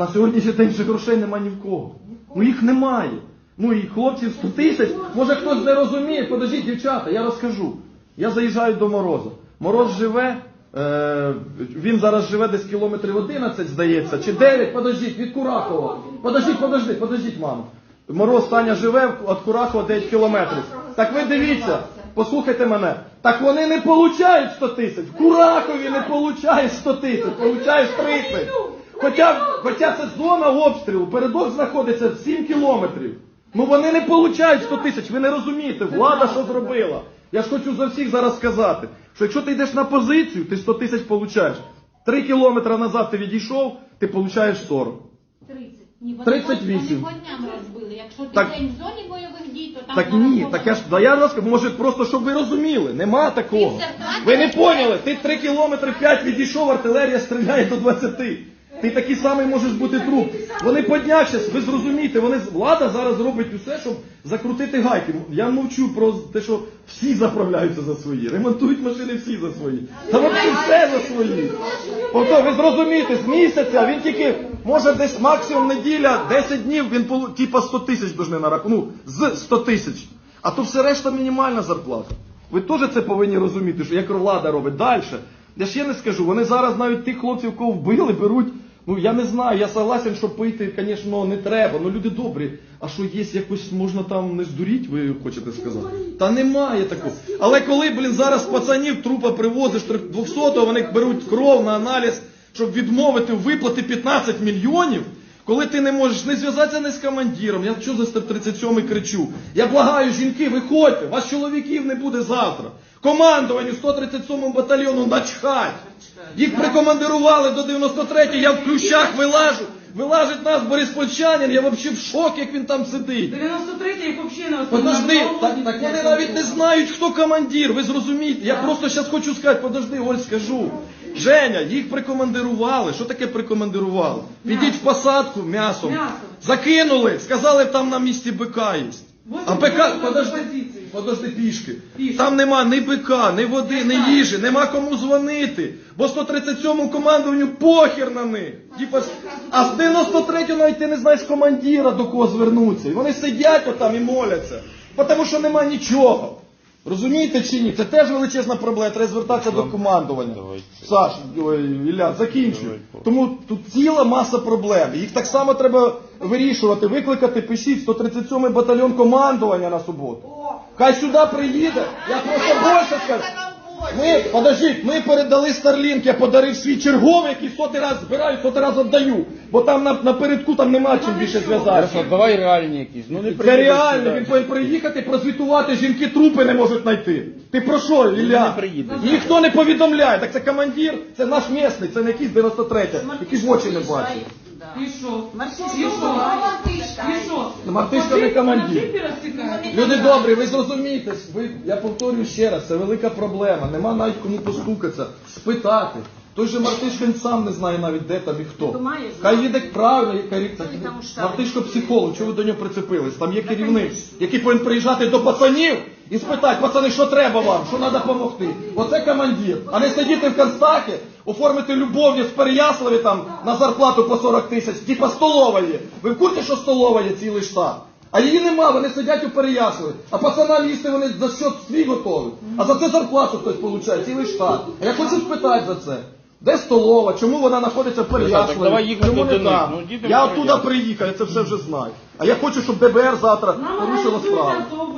На сьогоднішній день ще грошей нема ні в кого. Ну їх немає. Ну і хлопців 100 тисяч. Може хтось не розуміє. Подождіть, дівчата, я розкажу. Я заїжджаю до Мороза. Мороз живе, е, він зараз живе десь кілометрів 11, здається, чи 9, подождіть, від Курахова. Подождіть, подождіть, подождіть, мамо. Мороз Таня живе від Курахова 9 кілометрів. Так ви дивіться, послухайте мене. Так вони не получають 100 тисяч. В Курахові не получають 100 тисяч, получають 30. Хоча, хоча це зона обстрілу, передок знаходиться 7 кілометрів. Ну вони не получають 100 тисяч, ви не розумієте, влада що зробила. Я ж хочу за всіх зараз сказати, що якщо ти йдеш на позицію, ти 100 тисяч получаєш. Три кілометри назад ти відійшов, ти получаєш 40. 30. Ні, вони 38. По, дням розбили. Якщо ти Так- день в зоні бойових дій, то там Так ні, так я ж да я розкажу, може просто щоб ви розуміли, нема такого. Ви не поняли, ти 3 кілометри 5 відійшов, артилерія стріляє до 20. Ти такий самий можеш бути труп. Вони по днях щас, ви зрозумієте, вони влада зараз робить усе, щоб закрутити гайки. Я мовчу про те, що всі заправляються за свої, ремонтують машини всі за свої. Та вони все за свої. Тобто ви зрозумієте, з місяця він тільки може десь максимум неділя, 10 днів він типа 100 тисяч должны нарахувати. Ну, з 100 тисяч. А то все решта мінімальна зарплата. Ви теж це повинні розуміти, що як влада робить далі. Я ще не скажу, вони зараз навіть тих хлопців, кого вбили, беруть. Ну я не знаю, я согласен, що пити, звісно, не треба. Ну люди добрі. А що є якось можна там не здуріть, ви хочете сказати? Та немає такого. Але коли, блін, зараз пацанів трупа привозиш 200-го, вони беруть кров на аналіз, щоб відмовити виплати 15 мільйонів. Коли ти не можеш не зв'язатися не з командиром, я що за 137 кричу? Я благаю, жінки, виходьте, вас чоловіків не буде завтра. Командуванню 137 батальйону начхать. Їх прикомандирували до 93 я в плющах вилажу. Вилажить нас Бориспольчанин, я взагалі в шокі, як він там сидить. 93 їх взагалі не Подожди, так, так вони навіть не знають, хто командир, ви зрозумієте. Я просто зараз хочу сказати, подожди, Оль, скажу. Женя, їх прикомандирували. Що таке прикомандирували? Підіть в посадку м'ясом. Закинули, сказали, там на місці БК є. А Восемь подожди, подожди пішки. Пішки. Там нема ні БК, ні води, ні їжі, нема кому дзвонити. Бо 137-му командуванню похер на них. Типа, а з 93-го навіть ти не знаєш командира, до кого звернутися. І вони сидять отам і моляться. Тому що нема нічого. Розумієте чи ні? Це теж величезна проблема, треба звертатися до командування. Саш, ой, Ілля, закінчуй. Тому тут ціла маса проблем. Їх так само треба вирішувати, викликати, пишіть 137 батальйон командування на суботу. Хай сюди приїде. Я просто більше скажу. Ми, подождіть, ми передали Starlink, я подарив свій черговий, який сотий раз збираю, сотий раз віддаю. Бо там на, напередку там нема чим більше. Хорошо, давай реальні якісь. Ну не Це приїдеш реально, сюди. він повинен приїхати, прозвітувати, жінки трупи не можуть знайти. Ти про що, Ілля? не приїдеш. Ніхто не повідомляє. Так це командир, це наш місний, це не якийсь 93 який в очі не бачить. І що? І що? І що? Мартишка не командир. Люди добрі, ви зрозумієте, ви, я повторюю ще раз, це велика проблема. Нема навіть кому постукатися, спитати. Той же Мартишко сам не знає навіть де там і хто. Хай їде правильно, є керівник. Мартишко психолог, чого ви до нього прицепились? Там є керівник, який повинен приїжджати до пацанів і спитати, пацани, що треба вам, що треба допомогти. Оце командир. А не сидіти в Констакі, оформити любов'ю з Переяславі там на зарплату по 40 тисяч, типа столова є. Ви в курсі, що столова є цілий штат? А її нема, вони сидять у Переяславі. А пацанам їсти вони за що свій готові. А за це зарплату хтось получає, цілий штат. А я хочу спитати за це. Де столова? Чому вона знаходиться в Переяславі? давай їхати Чому не там? Ну, я оттуда приїхав, я це все вже знаю. А я хочу, щоб ДБР завтра порушило справу. автобус.